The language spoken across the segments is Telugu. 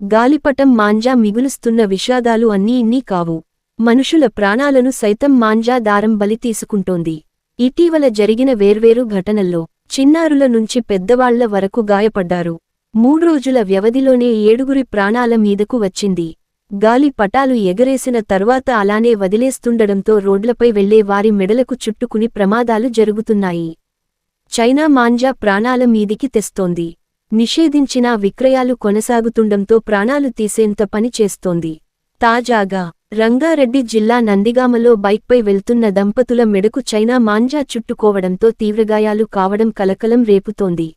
గాలిపటం మాంజా మిగులుస్తున్న విషాదాలు అన్నీ ఇన్నీ కావు. మనుషుల ప్రాణాలను సైతం మాంజా దారం బలి తీసుకుంటోంది. ఇటీవల జరిగిన వేర్వేరు ఘటనల్లో చిన్నారుల నుంచి పెద్దవాళ్ళ వరకు గాయపడ్డారు. మూడ్రోజుల వ్యవధిలోనే ఏడుగురి ప్రాణాల మీదకు వచ్చింది. గాలి పటాలు ఎగరేసిన తర్వాత అలానే వదిలేస్తుండడంతో రోడ్లపై వెళ్ళే వారి మెడలకు చుట్టుకుని ప్రమాదాలు జరుగుతున్నాయి. చైనా మాంజా ప్రాణాల మీదికి తెస్తోంది. నిషేధించినా విక్రయాలు కొనసాగుతుండంతో ప్రాణాలు తీసేంత పని చేస్తోంది. తాజాగా రంగారెడ్డి జిల్లా నందిగామలో బైక్పై వెళ్తున్న దంపతుల మెడకు చైనా మాంజా చుట్టుకోవడంతో తీవ్రగాయాలు కావడం కలకలం రేపుతోంది.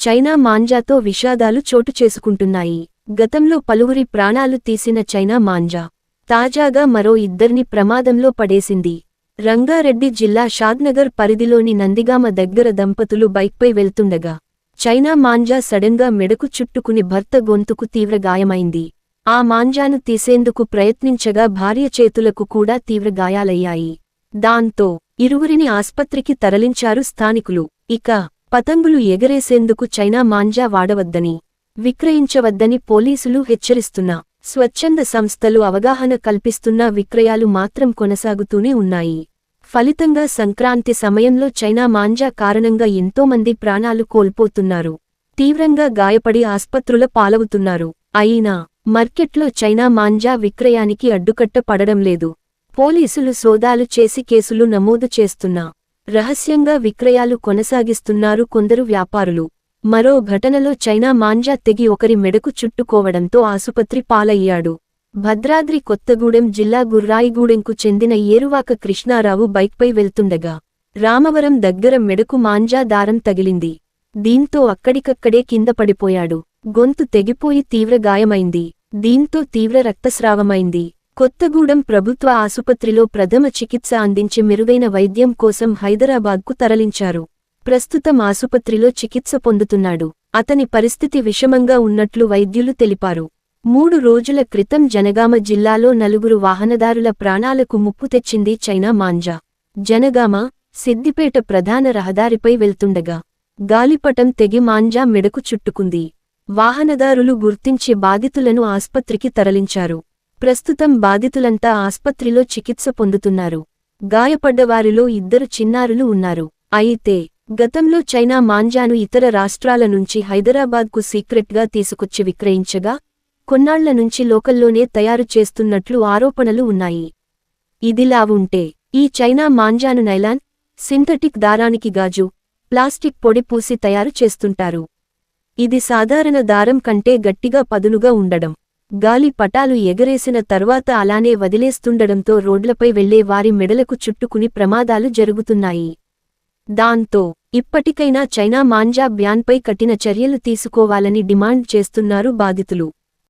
చైనా మాంజాతో విషాదాలు చోటు చేసుకుంటున్నాయి. గతంలో పలువురి ప్రాణాలు తీసిన చైనా మాంజా తాజాగా మరో ఇద్దరిని ప్రమాదంలో పడేసింది. రంగారెడ్డి జిల్లా షాద్నగర్ పరిధిలోని నందిగామ దగ్గర దంపతులు బైక్పై వెళ్తుండగా చైనా మాంజా సడన్గా మెడకు చుట్టుకుని భర్త గొంతుకు తీవ్ర గాయమైంది ఆ మాంజాను తీసేందుకు ప్రయత్నించగా భార్య చేతులకు కూడా తీవ్ర గాయాలయ్యాయి దాంతో ఇరువురిని ఆస్పత్రికి తరలించారు స్థానికులు. ఇక పతంగులు ఎగరేసేందుకు చైనా మాంజా వాడవద్దని విక్రయించవద్దని పోలీసులు హెచ్చరిస్తున్నా స్వచ్ఛంద సంస్థలు అవగాహన కల్పిస్తున్నా విక్రయాలు మాత్రం కొనసాగుతూనే ఉన్నాయి. ఫలితంగా సంక్రాంతి సమయంలో చైనా మాంజా కారణంగా ఎంతోమంది ప్రాణాలు కోల్పోతున్నారు. తీవ్రంగా గాయపడి ఆస్పత్రుల పాలవుతున్నారు. అయినా మార్కెట్లో చైనా మాంజా విక్రయానికి అడ్డుకట్ట పడడం లేదు. పోలీసులు సోదాలు చేసి కేసులు నమోదు చేస్తున్నా. రహస్యంగా విక్రయాలు కొనసాగిస్తున్నారు కొందరు వ్యాపారులు. మరో ఘటనలో చైనా మాంజా తెగి ఒకరి మెడకు చుట్టుకోవడంతో ఆసుపత్రి పాలయ్యాడు. భద్రాద్రి కొత్తగూడెం జిల్లా గుర్రాయిగూడెంకు చెందిన ఏరువాక కృష్ణారావు బైక్పై వెళ్తుండగా రామవరం దగ్గర మెడకు మాంజా దారం తగిలింది. దీంతో అక్కడికక్కడే కింద పడిపోయాడు. గొంతు తెగిపోయి తీవ్ర గాయమైంది. దీంతో తీవ్ర రక్తస్రావమైంది. కొత్తగూడెం ప్రభుత్వ ఆసుపత్రిలో ప్రథమ చికిత్స అందించి మెరుగైన వైద్యం కోసం హైదరాబాద్కు తరలించారు. ప్రస్తుతం ఆసుపత్రిలో చికిత్స పొందుతున్నాడు. అతని పరిస్థితి విషమంగా ఉన్నట్లు వైద్యులు తెలిపారు. మూడు రోజుల క్రితం జనగామ జిల్లాలో నలుగురు వాహనదారుల ప్రాణాలకు ముప్పు తెచ్చింది చైనా మాంజా. జనగామ సిద్దిపేట ప్రధాన రహదారిపై వెళ్తుండగా గాలిపటం తెగి మాంజా మెడకు చుట్టుకుంది. వాహనదారులు గుర్తించి బాధితులను ఆస్పత్రికి తరలించారు. ప్రస్తుతం బాధితులంతా ఆస్పత్రిలో చికిత్స పొందుతున్నారు. గాయపడ్డవారిలో ఇద్దరు చిన్నారులు ఉన్నారు. అయితే గతంలో చైనా మాంజాను ఇతర రాష్ట్రాల నుంచి హైదరాబాద్కు సీక్రెట్గా తీసుకొచ్చి విక్రయించగా కొన్నాళ్ళ నుంచి లోకల్లోనే తయారు చేస్తున్నట్లు ఆరోపణలు ఉన్నాయి. ఇదిలా ఉంటే ఈ చైనా మాంజాను నైలాన్ సింథటిక్ దారానికి గాజు ప్లాస్టిక్ పొడి పూసి తయారు చేస్తుంటారు. ఇది సాధారణ దారం కంటే గట్టిగా పదునుగా ఉండడం గాలి పటాలు ఎగరేసిన తర్వాత అలానే వదిలేస్తుండడంతో రోడ్లపై వెళ్ళే వారి మెడలకు చుట్టుకుని ప్రమాదాలు జరుగుతున్నాయి. దాంతో ఇప్పటికైనా చైనా మాంజా బ్యాన్పై కఠిన చర్యలు తీసుకోవాలని డిమాండ్ చేస్తున్నారు బాధితులు.